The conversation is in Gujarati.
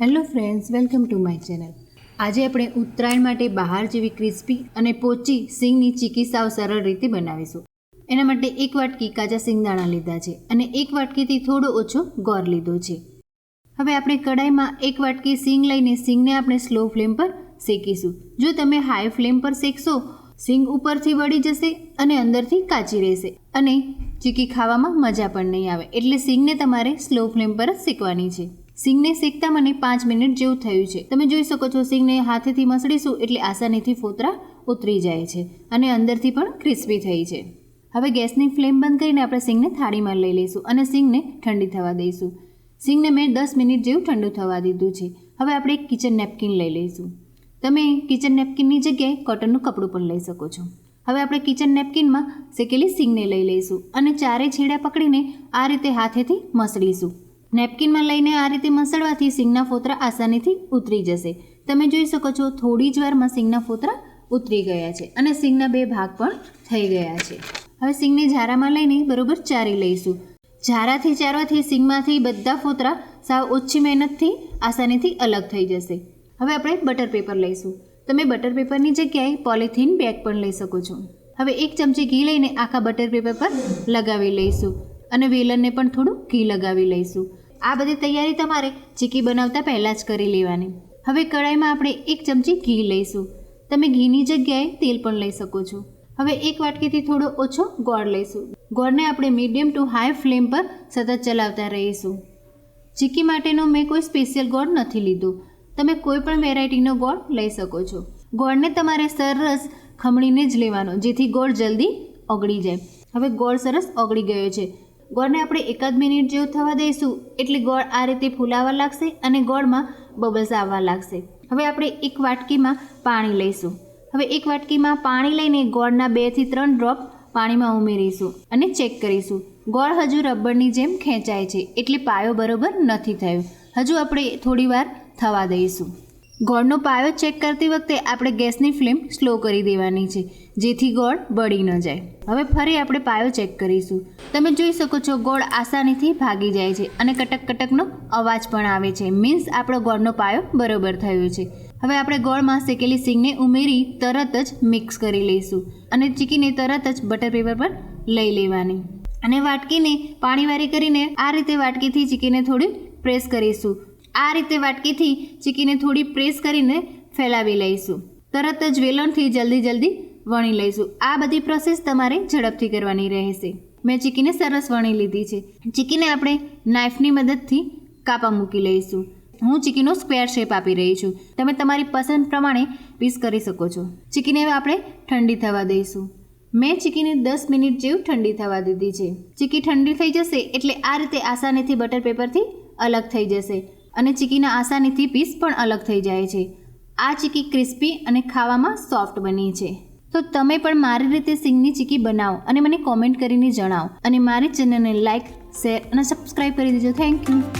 Hello friends, welcome to my channel. આજે આપણે ઉત્તરાયણ માટે બહાર જેવી ક્રિસ્પી અને પોચી સિંગની ચીકી સાવ સરળ રીતે બનાવીશું. એના માટે એક વાટકી કાચા સિંગદાણા લીધા છે અને એક વાટકીથી થોડો ઓછો ગોર લીધો છે. હવે આપણે કડાઈમાં એક વાટકી સિંગ લઈને સિંગને આપણે સ્લો ફ્લેમ પર શેકીશું. જો તમે હાઈ ફ્લેમ પર શેકશો, સિંગ ઉપરથી વળી જશે અને અંદરથી કાચી રહેશે અને ચીકી ખાવામાં મજા પણ નહીં આવે એટલે સિંગને તમારે સ્લો ફ્લેમ પર જ શેકવાની છે. સિંગને શેકતા મને પાંચ મિનિટ જેવું થયું છે. તમે જોઈ શકો છો સિંગને હાથેથી મસળીશું એટલે આસાનીથી ફોતરા ઉતરી જાય છે અને અંદરથી પણ ક્રિસ્પી થઈ છે. હવે ગેસની ફ્લેમ બંધ કરીને આપણે સિંગને થાળીમાં લઈ લઈશું અને સિંગને ઠંડી થવા દઈશું. સિંગને મેં દસ મિનિટ જેવું ઠંડુ થવા દીધું છે. હવે આપણે એક કિચન નેપકિન લઈ લઈશું. તમે કિચન નેપકિનની જગ્યાએ કોટનનું કપડું પણ લઈ શકો છો. હવે આપણે કિચન નેપકિનમાં શેકેલી સિંગને લઈ લઈશું અને ચારે છેડા પકડીને આ રીતે હાથેથી મસળીશું. નેપકિનમાં લઈને આ રીતે મસળવાથી સિંગના ફોતરા આસાનીથી ઉતરી જશે. તમે જોઈ શકો છો, થોડી જ વારમાં સિંગના ફોતરા ઉતરી ગયા છે અને સિંગના બે ભાગ પણ થઈ ગયા છે. હવે સિંગને ઝારામાં લઈને બરોબર ચારી લઈશું. ઝારાથી ચારવાથી સિંગમાંથી બધા ફોતરા સાવ ઓછી મહેનતથી આસાનીથી અલગ થઈ જશે. હવે આપણે બટર પેપર લઈશું. તમે બટર પેપરની જગ્યાએ પોલિથીન બેગ પણ લઈ શકો છો. હવે એક ચમચી ઘી લઈને આખા બટર પેપર પર લગાવી લઈશું અને વેલણને પણ થોડું ઘી લગાવી લઈશું. આ બધી તૈયારી તમારે ચીકી બનાવતા પહેલાં જ કરી લેવાની. હવે કડાઈમાં આપણે એક ચમચી ઘી લઈશું. તમે ઘીની જગ્યાએ તેલ પણ લઈ શકો છો. હવે એક વાટકીથી થોડો ઓછો ગોળ લઈશું. ગોળને આપણે મીડિયમ ટુ હાઈ ફ્લેમ પર સતત ચલાવતા રહીશું. ચીકી માટેનો મેં કોઈ સ્પેશિયલ ગોળ નથી લીધો. તમે કોઈ પણ વેરાયટીનો ગોળ લઈ શકો છો. ગોળને તમારે સરસ ખમણીને જ લેવાનો, જેથી ગોળ જલ્દી ઓગળી જાય. હવે ગોળ સરસ ઓગળી ગયો છે. ગોળને આપણે એકાદ મિનિટ જેવું થવા દઈશું, એટલે ગોળ આ રીતે ફૂલાવા લાગશે અને ગોળમાં બબલ્સ આવવા લાગશે. હવે આપણે એક વાટકીમાં પાણી લઈશું. હવે એક વાટકીમાં પાણી લઈને ગોળના બેથી ત્રણ ડ્રોપ પાણીમાં ઉમેરીશું અને ચેક કરીશું. ગોળ હજુ રબરની જેમ ખેંચાય છે, એટલે પાયો બરોબર નથી થયો. હજુ આપણે થોડીવાર થવા દઈશું. ગોળનો પાયો ચેક કરતી વખતે આપણે ગેસની ફ્લેમ સ્લો કરી દેવાની છે, જેથી ગોળ બળી ન જાય. હવે ફરી આપણે પાયો ચેક કરીશું. તમે જોઈ શકો છો ગોળ આસાનીથી ભાગી જાય છે અને કટક કટકનો અવાજ પણ આવે છે. મીન્સ આપણો ગોળનો પાયો બરોબર થયો છે. હવે આપણે ગોળમાં શેકેલી સિંગને ઉમેરી તરત જ મિક્સ કરી લઈશું અને ચીકીને તરત જ બટર પેપર પર લઈ લેવાની. અને વાટકીને પાણીવારી કરીને આ રીતે વાટકીથી ચીકીને થોડી પ્રેસ કરીશું. આ રીતે વાટકીથી ચીકીને થોડી પ્રેસ કરીને ફેલાવી લઈશું. તરત જ વેલણથી જલ્દી જલ્દી વણી લઈશું. આ બધી પ્રોસેસ તમારે ઝડપથી કરવાની રહેશે. મેં ચીકીને સરસ વણી લીધી છે. ચીકીને આપણે નાઇફની મદદથી કાપા મૂકી લઈશું. હું ચીકીનો સ્ક્વેર શેપ આપી રહી છું. તમે તમારી પસંદ પ્રમાણે પીસ કરી શકો છો. ચીકીને આપણે ઠંડી થવા દઈશું. મેં ચીકીને દસ મિનિટ જેવું ઠંડી થવા દીધી છે. ચીકી ઠંડી થઈ જશે એટલે આ રીતે આસાનીથી બટર પેપરથી અલગ થઈ જશે. અને ચીકીના આસાનીથી પીસ પણ અલગ થઈ જાય છે. આ ચીકી ક્રિસ્પી અને ખાવામાં સોફ્ટ બની છે. તો તમે પણ મારી રીતે સિંગની ચીકી બનાવો અને મને કોમેન્ટ કરીને જણાવો. અને મારી ચેનલને લાઇક શેર અને સબસ્ક્રાઈબ કરી દેજો. Thank you.